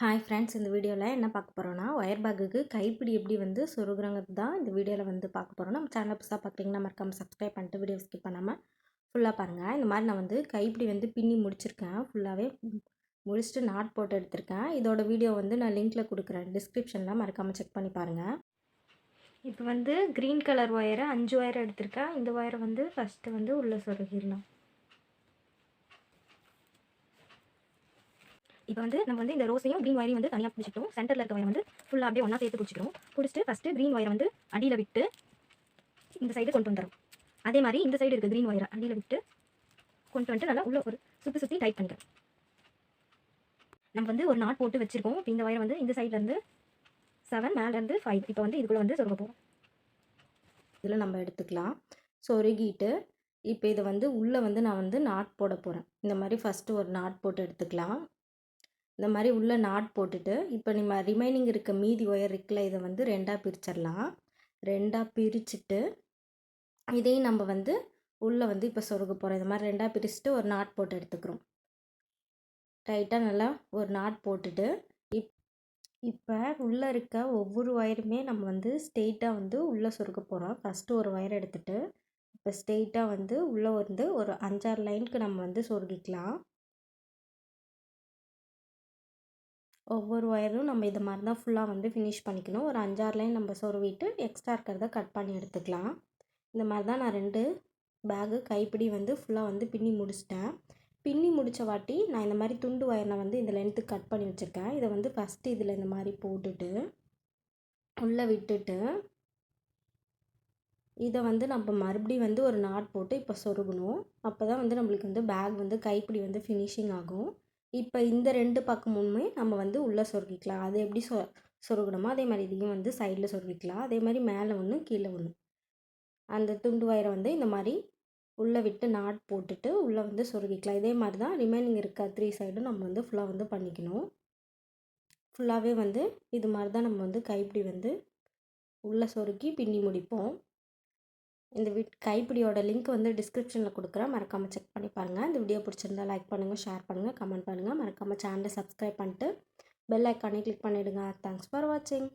Hi friends இந்த வீடியோவில் என்ன பார்க்க போகிறோன்னா ஒயர் பேக்குக்கு கைப்பிடி எப்படி வந்து சொருகுறங்கிறது தான் இந்த வீடியோவில் வந்து பார்க்க போகிறோம் நம்ம சேனல் புதுசாக பார்க்குறீங்கன்னா மறக்காமல் சப்ஸ்கிரைப் பண்ணிட்டு வீடியோ ஸ்கிப் பண்ணாமல் ஃபுல்லாக பாருங்கள் இந்த மாதிரி நான் வந்து கைப்பிடி வந்து பின்னி முடிச்சிருக்கேன். ஃபுல்லாகவே முடிச்சுட்டு நாட் போட்டு எடுத்திருக்கேன். இதோட வீடியோ வந்து நான் லிங்க்கில் கொடுக்குறேன். டிஸ்கிரிப்ஷனில் மறக்காமல் செக் பண்ணி பாருங்கள் இப்போ வந்து க்ரீன் கலர் ஒயரை அஞ்சு ஒயர் எடுத்திருக்கேன். இந்த ஒயரை வந்து ஃபஸ்ட்டு வந்து உள்ளே சொருகிடலாம். இப்போ வந்து நம்ம வந்து இந்த ரோஸையும் க்ரீன் ஒயரையும் வந்து தனியாக பிடிச்சிக்கிறோம் சென்டரில் இருக்க ஒயரை வந்து ஃபுல்லாக அப்படியே ஒன்றா சேர்த்து பிடிச்சிக்கிறோம் பிடிச்சிட்டு ஃபஸ்ட்டு க்ரீன் ஒயரை வந்து அடியில் விட்டு இந்த சைடு கொண்டு வந்துடும் அதே மாதிரி இந்த சைடு இருக்குது க்ரீன் ஒயரை அடியில் விட்டு கொண்டு வந்துட்டு நல்லா உள்ள ஒரு சுற்றி சுற்றி டைட் பண்ணிக்கிறோம். நம்ம வந்து ஒரு நாட் போட்டு வச்சுருக்கோம். இப்போ இந்த ஒயரை வந்து இந்த சைட்லேருந்து செவன் மேலேருந்து ஃபைவ் இப்போ வந்து இதுக்குள்ளே வந்து சொருக போகிறோம் இதில் நம்ம எடுத்துக்கலாம். சொருகிட்டு இப்போ இதை வந்து உள்ளே வந்து நான் வந்து நாட் போட போகிறேன் இந்த மாதிரி ஃபஸ்ட்டு ஒரு நாட் போட்டு எடுத்துக்கலாம். இந்த மாதிரி உள்ளே நாட் போட்டுட்டு இப்போ நம்ம ரிமைனிங் இருக்க மீதி ஒயர் இருக்குல்ல இதை வந்து ரெண்டாக பிரிச்சிடலாம். ரெண்டாக பிரிச்சுட்டு இதையும் நம்ம வந்து உள்ளே வந்து இப்போ சொருக போகிறோம் இந்த மாதிரி ரெண்டாக பிரிச்சுட்டு ஒரு நாட் போட்டு எடுத்துக்கிறோம். டைட்டாக நல்லா ஒரு நாட் போட்டுட்டு இப் இப்போ உள்ளே இருக்க ஒவ்வொரு ஒயருமே நம்ம வந்து ஸ்ட்ரெயிட்டாக வந்து உள்ளே சொருக போகிறோம் ஃபஸ்ட்டு ஒரு ஒயர் எடுத்துகிட்டு இப்போ ஸ்ட்ரெயிட்டாக வந்து உள்ளே வந்து ஒரு அஞ்சாறு லைனுக்கு நம்ம வந்து சொருகிக்கலாம். ஒவ்வொரு ஒயரும் நம்ம இது மாதிரி தான் ஃபுல்லாக வந்து ஃபினிஷ் பண்ணிக்கணும். ஒரு அஞ்சாறு லைன் நம்ம சொருவிட்டு எக்ஸ்ட்ரா இருக்கிறத கட் பண்ணி எடுத்துக்கலாம். இந்த மாதிரி தான் நான் ரெண்டு பேகு கைப்பிடி வந்து ஃபுல்லாக வந்து பின்னி முடிச்சிட்டேன். பின்னி முடித்த வாட்டி நான் இந்த மாதிரி துண்டு ஒயரை வந்து இந்த லென்த்துக்கு கட் பண்ணி வச்சுருக்கேன். இதை வந்து ஃபஸ்ட்டு இதில் இந்த மாதிரி போட்டுட்டு உள்ளே விட்டுட்டு இதை வந்து நம்ம மறுபடியும் வந்து ஒரு நாட் போட்டு இப்போ சொருகணும். அப்போ தான் வந்து நம்மளுக்கு வந்து பேக் வந்து கைப்பிடி வந்து ஃபினிஷிங் ஆகும். இப்போ இந்த ரெண்டு பக்கமுமே நம்ம வந்து உள்ளே சொருகிக்கலாம். அது எப்படி சொ சொருகணுமோ அதே மாதிரி இதையும் வந்து சைடில் சொருகிக்கலாம். அதே மாதிரி மேலே ஒன்று கீழே ஒன்று அந்த துண்டு வயரை வந்து இந்த மாதிரி உள்ளே விட்டு நாட் போட்டுட்டு உள்ளே வந்து சொருகிக்கலாம். இதே மாதிரி தான் ரிமைனிங் இருக்க த்ரீ சைடும் நம்ம வந்து ஃபுல்லாக வந்து பண்ணிக்கணும். ஃபுல்லாகவே வந்து இது மாதிரி தான் நம்ம வந்து கைப்பிடி வந்து உள்ளே சொருக்கி பின்னி முடிப்போம். இந்த வீட் கைப்பிடியோட லிங்க் வந்து டிஸ்கிரிப்ஷனில் கொடுக்குறேன். மறக்காமல் செக் பண்ணி பாருங்கள் இந்த வீடியோ பிடிச்சிருந்தா லைக் பண்ணுங்கள் ஷேர் பண்ணுங்கள் கமெண்ட் பண்ணுங்கள் மறக்காமல் சேனலை சப்ஸ்கிரைப் பண்ணிட்டு பெல் ஐக்கானே கிளிக் பண்ணிவிடுங்க தேங்க்ஸ் ஃபார் வாட்சிங்